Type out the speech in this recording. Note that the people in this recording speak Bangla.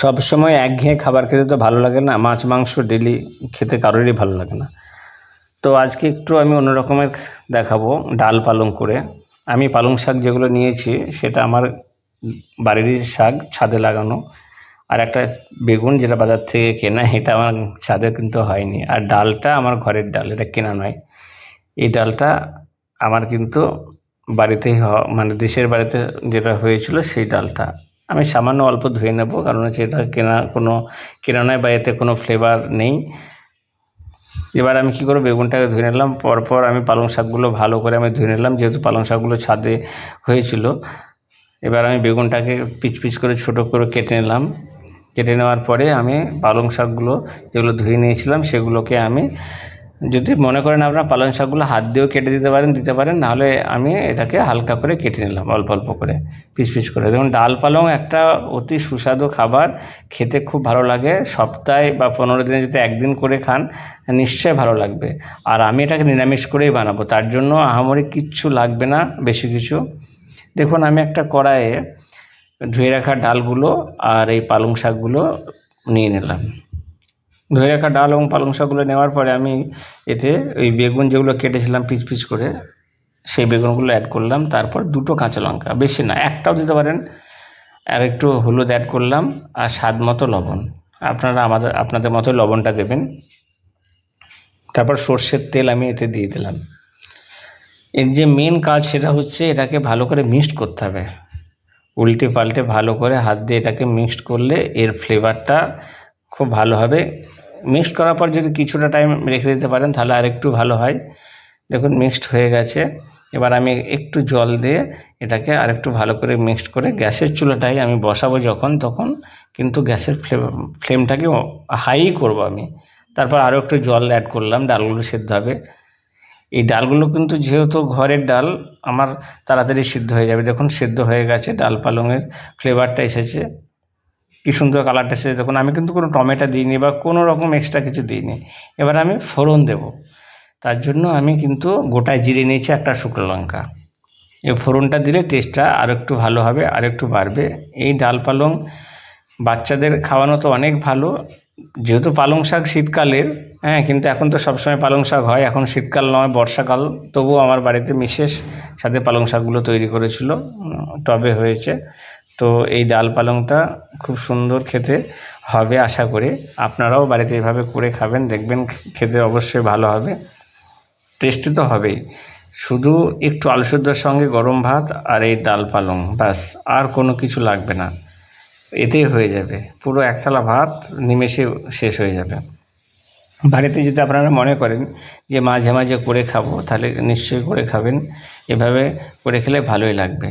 সব সময় একঘেয়ে খাবার খেতে তো ভালো লাগে না, মাছ, মাংস, ডেলি খেতে কারোরই ভালো লাগে না। তো আজকে একটু আমি অন্য রকমের দেখাবো ডাল পালং করে। আমি পালং শাক যেগুলো নিয়েছি, সেটা আমার বাড়িরই শাক, ছাদে লাগানো। আর একটা বেগুন যেটা বাজার থেকে কেনা, এটা আমার ছাদে কিন্তু হয়নি। আর ডালটা আমার ঘরের ডাল, এটা কেনা নয়। এই ডালটা আমার কিন্তু বাড়িতেই মানে দেশের বাড়িতে যেটা হয়েছিল, সেই ডালটা। আমি সামান্য অল্প ধুয়ে নেব, কারণ হচ্ছে এটা কেনা কোনো, কেনা নয় বা এতে কোনো ফ্লেভার নেই। এবার আমি কী করব, বেগুনটাকে ধুয়ে নিলাম, পরপর আমি পালং শাকগুলো ভালো করে আমি ধুয়ে নিলাম, যেহেতু পালং শাকগুলো ছাদে হয়েছিল। এবার আমি বেগুনটাকে পিচ পিচ করে ছোটো করে কেটে নিলাম। কেটে নেওয়ার পরে আমি পালং শাকগুলো যেগুলো ধুয়ে নিয়েছিলাম, সেগুলোকে আমি যদি মনে করেন আপনার পালং শাকগুলো হাত দিয়েও কেটে দিতে পারেন দিতে পারেন, নাহলে আমি এটাকে হালকা করে কেটে নিলাম, অল্প অল্প করে, পিস পিস করে। যেমন ডাল পালং একটা অতি সুস্বাদু খাবার, খেতে খুব ভালো লাগে, সপ্তাহে বা পনেরো দিনে যদি একদিন করে খান, নিশ্চয়ই ভালো লাগবে। আর আমি এটাকে নিরামিষ করেই বানাবো, তার জন্য আহামরি কিচ্ছু লাগবে না, বেশি কিছু। দেখুন, আমি একটা কড়াইয়ে ধুয়ে রাখা ডালগুলো আর এই পালং শাকগুলো নিয়ে নিলাম। ধুয়ে রাখা ডাল এবং পালং শাকগুলো নেওয়ার পরে আমি এতে ওই বেগুন যেগুলো কেটেছিলাম পিচ পিচ করে, সেই বেগুনগুলো অ্যাড করলাম। তারপর দুটো কাঁচা লঙ্কা, বেশি না, একটাও দিতে পারেন। আর একটু হলুদ অ্যাড করলাম, আর স্বাদ মতো লবণ। আপনারা আমাদের, আপনাদের মতো লবণটা দেবেন। তারপর সর্ষের তেল আমি এতে দিয়ে দিলাম। এর যে মেন কাজ সেটা হচ্ছে এটাকে ভালো করে মিক্সড করতে হবে। উল্টে পাল্টে ভালো করে হাত দিয়ে এটাকে মিক্সড করলে এর ফ্লেভারটা খুব ভালো হবে। মিক্সড করার পর যদি কিছুটা টাইম রেখে দিতে পারেন, তাহলে আর একটু ভালো হয়। দেখুন, মিক্সড হয়ে গেছে। এবার আমি একটু জল দিয়ে এটাকে আরেকটু ভালো করে মিক্সড করে গ্যাসের চুলাটাই আমি বসাবো যখন, তখন কিন্তু গ্যাসের ফ্লেম ফ্লেমটাকে হাই করব আমি। তারপর আরও একটু জল অ্যাড করলাম, ডালগুলো সেদ্ধ হবে। এই ডালগুলো কিন্তু যেহেতু ঘরের ডাল, আমার তাড়াতাড়ি সিদ্ধ হয়ে যাবে। দেখুন, সিদ্ধ হয়ে গেছে, ডাল পালংয়ের ফ্লেভারটা এসেছে। কী সুন্দর কালারটা এসেছে দেখুন। আমি কিন্তু কোনো টমেটো দিইনি বা কোনো রকম এক্সট্রা কিছু দিইনি। এবার আমি ফোড়ন দেব। তার জন্য আমি কিন্তু গোটা জিরে নিয়েছি একটা শুকনো লঙ্কা। এই ফোড়নটা দিলে টেস্টটা আর একটু ভালো হবে, আর একটু বাড়বে। এই ডাল পালং বাচ্চাদের খাওয়ানো তো অনেক ভালো। যেহেতু পালং শাক শীতকালের হ্যাঁ কিন্তু এখন তো সবসময় পালং শাক হয়। এখন শীতকাল নয়, বর্ষাকাল। তবুও আমার বাড়িতে বিশেষ সাথে পালং শাকগুলো তৈরি করেছিল। টবে হয়েছে। তো এই ডাল পালংটা খুব সুন্দর খেতে হবে আশা করি। আপনারাও বাড়িতে এভাবে করে খাবেন, দেখবেন খেতে অবশ্যই ভালো হবে। টেস্টি তো হবেই। শুধু একটু আলু সঙ্গে গরম ভাত আর এই ডাল পালং, ব্যাস, আর কোনো কিছু লাগবে না। এতেই হয়ে যাবে। পুরো একতলা ভাত নিমেষে শেষ হয়ে যাবে। বাড়িতে যদি আপনারা মনে করেন যে মাঝে মাঝে করে খাব, তাহলে নিশ্চয়ই করে খাবেন। এভাবে করে খেলে ভালোই লাগবে।